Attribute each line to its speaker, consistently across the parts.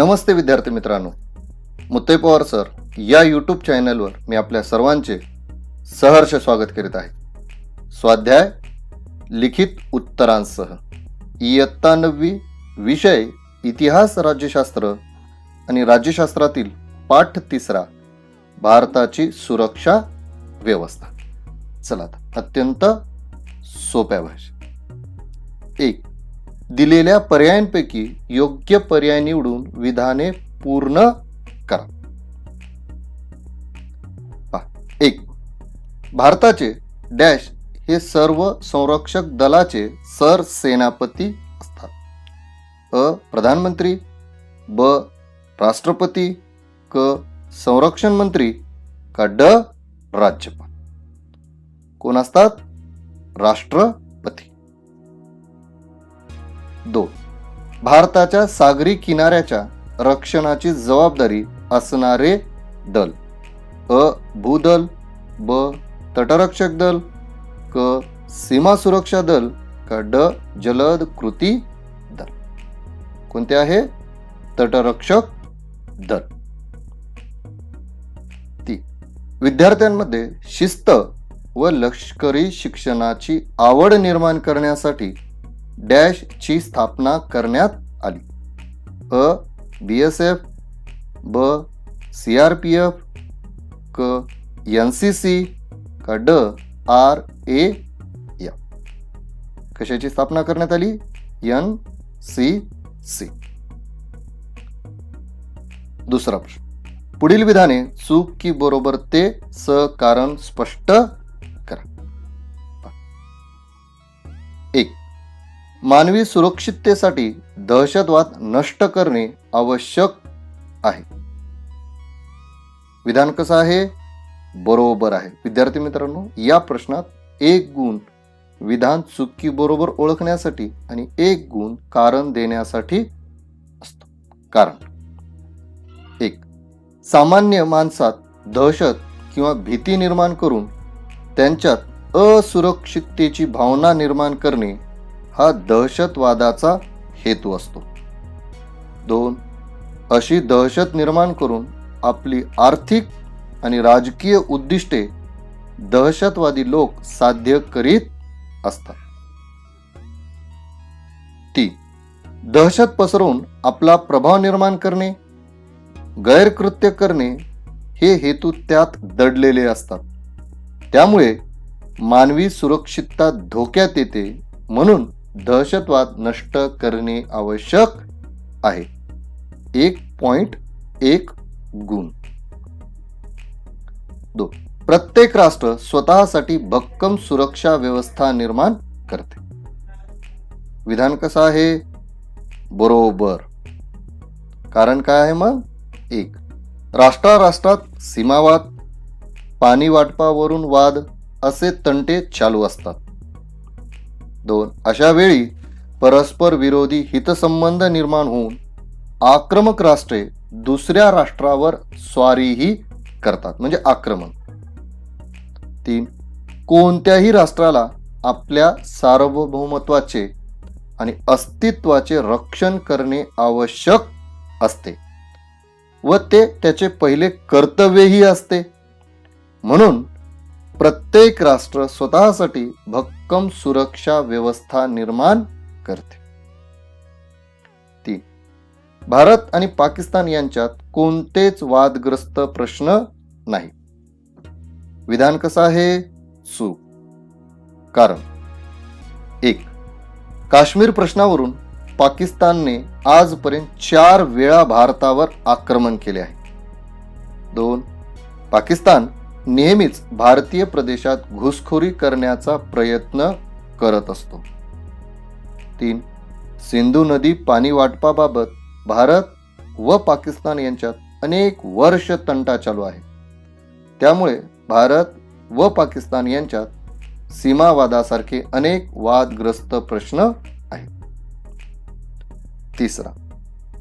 Speaker 1: नमस्ते विद्यार्थी मित्रांनो. मुत्ते पवार सर या यूट्यूब चॅनलवर मी आपल्या सर्वांचे सहर्ष स्वागत करीत आहे. स्वाध्याय लिखित उत्तरांसह. इयत्ता नववी विषय इतिहास राज्यशास्त्र आणि राज्यशास्त्रातील पाठ तिसरा भारताची सुरक्षा व्यवस्था. चला अत्यंत सोप्या भाषा एक दिलेल्या पर्यायांपैकी योग्य पर्याय निवडून विधाने पूर्ण करा. एक भारताचे डॅश हे सर्व संरक्षक दलाचे सरसेनापती असतात. अ प्रधानमंत्री ब राष्ट्रपती क संरक्षण मंत्री का ड राज्यपाल. कोण असतात? राष्ट्र दोन भारताच्या सागरी किनाऱ्याच्या रक्षणाची जबाबदारी असणारे दल. अ भूदल ब तटरक्षक दल क सीमा सुरक्षा दल का ड जलद कृती दल. कोणते आहे? तटरक्षक दल. ती. विद्यार्थ्यांमध्ये शिस्त व लष्करी शिक्षणाची आवड निर्माण करण्यासाठी डॅशची स्थापना करण्यात आली. अ बी एस एफ ब सी आर पी एफ क एन सी सी का ड आर ए या. कशाची स्थापना करण्यात आली? N C C. दुसरा प्रश्न. पुढील विधाने चूक की बरोबर ते स कारण स्पष्ट मानवी सुरक्षिततेसाठी दहशतवाद नष्ट करणे आवश्यक आहे. विधान कसं आहे? बरोबर आहे. विद्यार्थी मित्रांनो या प्रश्नात एक गुण विधान चुकी बरोबर ओळखण्यासाठी आणि एक गुण कारण देण्यासाठी असतो. कारण एक सामान्य माणसात दहशत किंवा भीती निर्माण करून त्यांच्यात असुरक्षिततेची भावना निर्माण करणे हा दहशतवादाचा हेतू असतो. दोन अशी दहशत निर्माण करून आपली आर्थिक आणि राजकीय उद्दिष्टे दहशतवादी लोक साध्य करीत असतात. तीन दहशत पसरवून आपला प्रभाव निर्माण करणे गैरकृत्य करणे हे हेतू त्यात दडलेले असतात. त्यामुळे मानवी सुरक्षितता धोक्यात येते म्हणून दहशतवाद नष्ट करणे आवश्यक आहे. एक पॉइंट एक गुण. दोन प्रत्येक राष्ट्र स्वतःसाठी भक्कम सुरक्षा व्यवस्था निर्माण करते. विधान कसं आहे? बरोबर. कारण काय आहे मग? एक. राष्ट्राराष्ट्रात सीमावाद पाणी वाटपावरून वाद असे तंटे चालू असतात. दोन. अशा वेळी परस्पर विरोधी हितसंबंध निर्माण होऊन आक्रमक राष्ट्रे दुसऱ्या राष्ट्रावर स्वारीही करतात. म्हणजे आक्रमण तीन. कोणत्याही राष्ट्राला आपल्या सार्वभौमत्वाचे आणि अस्तित्वाचे रक्षण करणे आवश्यक असते व ते त्याचे पहिले कर्तव्यही असते. म्हणून प्रत्येक राष्ट्र स्वतःसाठी भक्कम सुरक्षा व्यवस्था निर्माण करते. तीन. भारत आणि पाकिस्तान यांच्यात कोणतेच वादग्रस्त प्रश्न नाही. विधान कसं आहे? सु. कारण. एक. काश्मीर प्रश्नावरून पाकिस्तानने आजपर्यंत चार वेळा भारतावर आक्रमण केले आहे. दोन. पाकिस्तान नेहमीच भारतीय प्रदेशात घुसखोरी करण्याचा प्रयत्न करत असतो. तीन सिंधू नदी पाणी वाटपाबाबत भारत व पाकिस्तान यांच्यात अनेक वर्ष तंटा चालू आहे. त्यामुळे भारत व पाकिस्तान यांच्यात सीमावादासारखे अनेक वादग्रस्त प्रश्न आहेत. तिसरा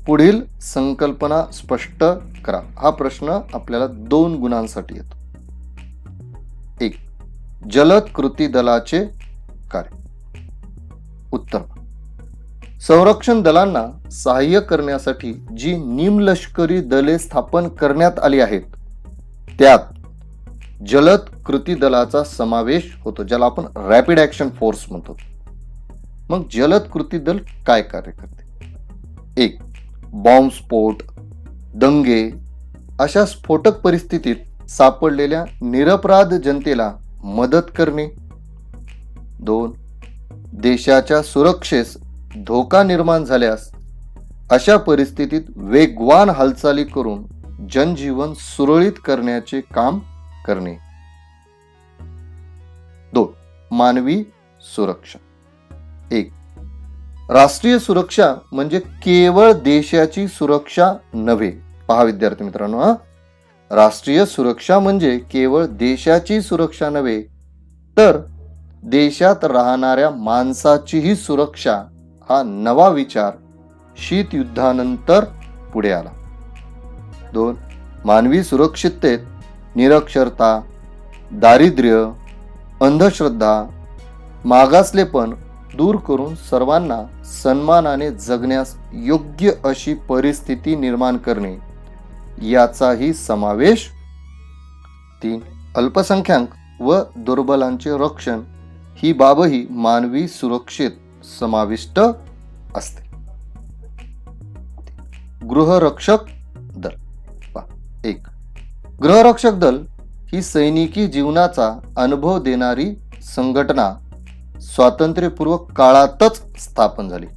Speaker 1: पुढील संकल्पना स्पष्ट करा. हा प्रश्न आपल्याला दोन गुणांसाठी येतो. एक जलद कृती दलाचे कार्य. उत्तर संरक्षण दलांना सहाय्य करण्यासाठी जी निमलष्करी दले स्थापन करण्यात आली आहेत त्यात जलद कृती दलाचा समावेश होतो ज्याला आपण रॅपिड ॲक्शन फोर्स म्हणतो. मग जलद कृती दल काय कार्य करते? एक बॉम्बस्फोट दंगे अशा स्फोटक परिस्थितीत सापडलेल्या निरपराध जनतेला मदत करणे. दोन देशाच्या सुरक्षेस धोका निर्माण झाल्यास अशा परिस्थितीत वेगवान हालचाली करून जनजीवन सुरळीत करण्याचे काम करणे. दोन मानवी सुरक्षा. एक राष्ट्रीय सुरक्षा म्हणजे केवळ देशाची सुरक्षा नव्हे. पहा विद्यार्थी मित्रांनो हा. राष्ट्रीय सुरक्षा म्हणजे केवळ देशाची सुरक्षा नव्हे तर देशात राहणाऱ्या माणसाचीही सुरक्षा हा नवा विचार शीतयुद्धानंतर पुढे आला. दोन मानवी सुरक्षिततेत निरक्षरता दारिद्र्य अंधश्रद्धा मागासलेपण दूर करून सर्वांना सन्मानाने जगण्यास योग्य अशी परिस्थिती निर्माण करणे याचाही समावेश तीन. अल्पसंख्याक व दुर्बलांचे रक्षण ही बाबही मानवी सुरक्षेत समाविष्ट असते. गृहरक्षक दल. एक. गृहरक्षक दल ही सैनिकी जीवनाचा अनुभव देणारी संघटना स्वातंत्र्यपूर्व काळातच स्थापन झाली.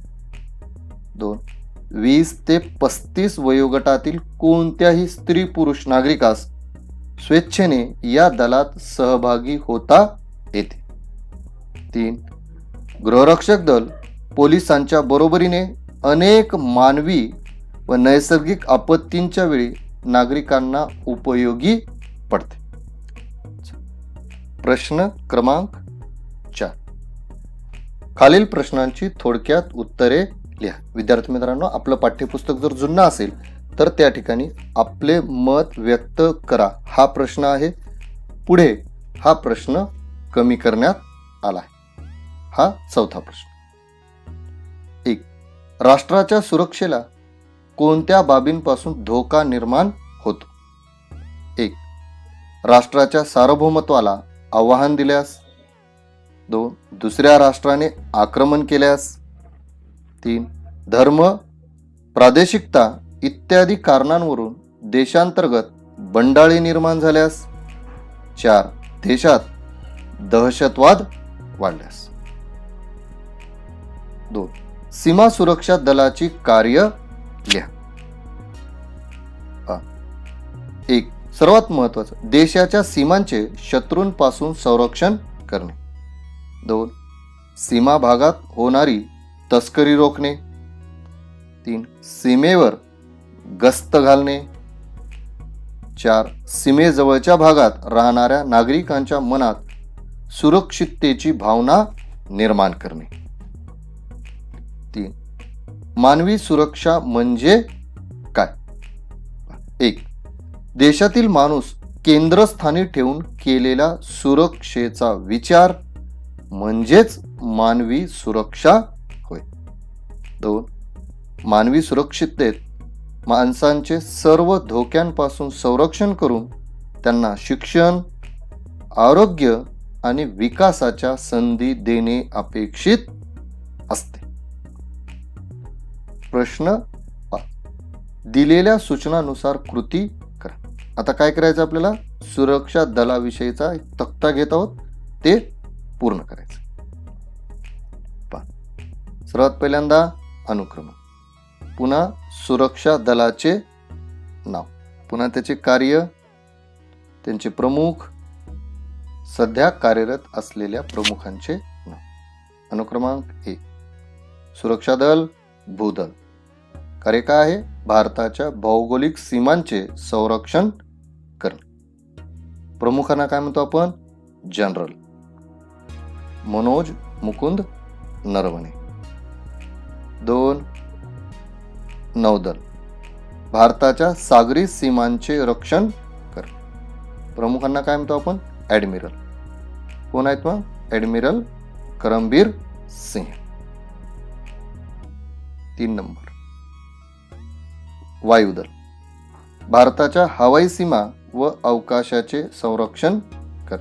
Speaker 1: दोन. वीस ते पस्तीस वयोगटातील कोणत्याही स्त्री पुरुष नागरिकास स्वेच्छेने या दलात सहभागी होता येते. तीन गृहरक्षक दल पोलिसांच्या बरोबरीने अनेक मानवी व नैसर्गिक आपत्तींच्या वेळी नागरिकांना उपयोगी पडते. प्रश्न क्रमांक चार. खालील प्रश्नांची थोडक्यात उत्तरे लिहा. विद्यार्थी मित्रांनो आपलं पाठ्यपुस्तक जर जुनं असेल तर त्या ठिकाणी आपले मत व्यक्त करा. हा प्रश्न आहे. पुढे हा प्रश्न कमी करण्यात आला आहे. हा चौथा प्रश्न. एक राष्ट्राच्या सुरक्षेला कोणत्या बाबींपासून धोका निर्माण होतो? एक राष्ट्राच्या सार्वभौमत्वाला आव्हान दिल्यास. दोन दुसऱ्या राष्ट्राने आक्रमण केल्यास. तीन धर्म प्रादेशिकता इत्यादी कारणांवरून देशांतर्गत बंडाळी निर्माण झाल्यास चार देशात दहशतवाद वाढल्यास. दोन सीमा सुरक्षा दलाची कार्य लिहा. एक सर्वात महत्वाचं देशाच्या सीमांचे शत्रूंपासून संरक्षण करणे. दोन सीमा भागात होणारी तस्करी रोखणे. तीन सीमेवर गस्त घालणे. चार सीमेजवळच्या भागात राहणाऱ्या नागरिकांच्या मनात सुरक्षिततेची भावना निर्माण करणे. तीन मानवी सुरक्षा म्हणजे काय? एक देशातील माणूस केंद्रस्थानी ठेवून केलेला सुरक्षेचा विचार म्हणजेच मानवी सुरक्षा दोन मानवी सुरक्षिततेत माणसांचे सर्व धोक्यांपासून संरक्षण करून त्यांना शिक्षण आरोग्य आणि विकासाच्या संधी देणे अपेक्षित असते. प्रश्न दिलेल्या सूचनानुसार कृती करा. आता काय करायचं आपल्याला? सुरक्षा दलाविषयीचा एक तक्ता घेत आहोत. ते पूर्ण करायचं. सर्वात पहिल्यांदा अनुक्रम. पुन्हा सुरक्षा दलाचे नाव. पुन्हा त्याचे कार्य त्यांचे प्रमुख सध्या कार्यरत असलेल्या प्रमुखांचे नाव. अनुक्रमांक एक सुरक्षा दल भूदल. कार्य काय आहे? भारताच्या भौगोलिक सीमांचे संरक्षण करणे. प्रमुखांना काय म्हणतो आपण? जनरल. मनोज मुकुंद नरवणे. दोन नौदल भारताच्या सागरी सीमांचे रक्षण कर. प्रमुखांना काय म्हणतो आपण? ॲडमिरल. कोण आहेत मग? ॲडमिरल करमबीर सिंह. तीन नंबर. वायुदल. भारताच्या हवाई सीमा व अवकाशाचे संरक्षण कर.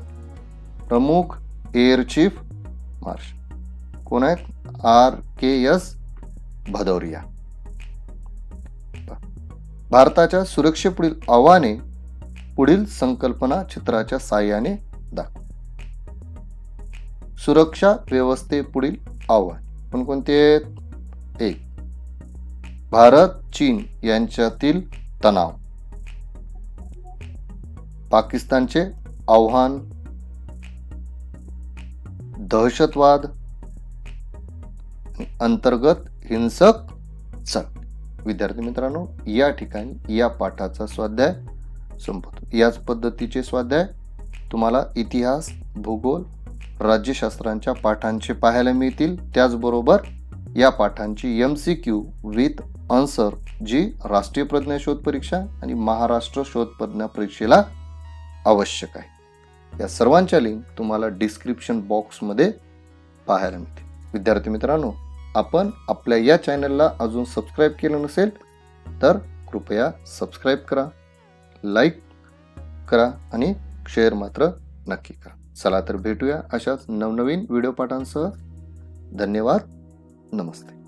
Speaker 1: प्रमुख एअर चीफ मार्श कोण आहेत? R K S Bhadauria. भारताच्या सुरक्षेपुढील आव्हाने पुढील संकल्पना चित्राच्या साह्याने दाखव सुरक्षा व्यवस्थेपुढील आव्हान. कोणकोणते आहेत? एक. भारत चीन यांच्यातील तणाव. पाकिस्तानचे आव्हान. दहशतवाद. अंतर्गत हिंसक चळ विद्यार्थी मित्रांनो या ठिकाणी या पाठाचा स्वाध्याय संपतो याच पद्धतीचे स्वाध्याय तुम्हाला इतिहास भूगोल राज्यशास्त्रांच्या पाठांचे पाहायला मिळतील. त्याचबरोबर या पाठांची M C Q with answer जी राष्ट्रीय प्रज्ञा शोध परीक्षा आणि महाराष्ट्र शोध प्रज्ञा परीक्षेला आवश्यक आहे. या सर्वांच्या लिंक तुम्हाला डिस्क्रिप्शन बॉक्समध्ये पाहायला मिळतील. विद्यार्थी मित्रांनो आपण आपल्या या चॅनलला अजून सबस्क्राईब केलं नसेल तर कृपया सबस्क्राईब करा लाईक करा आणि शेअर मात्र नक्की करा. चला तर भेटूया अशाच नवनवीन व्हिडिओ पाठांसह. धन्यवाद. नमस्ते.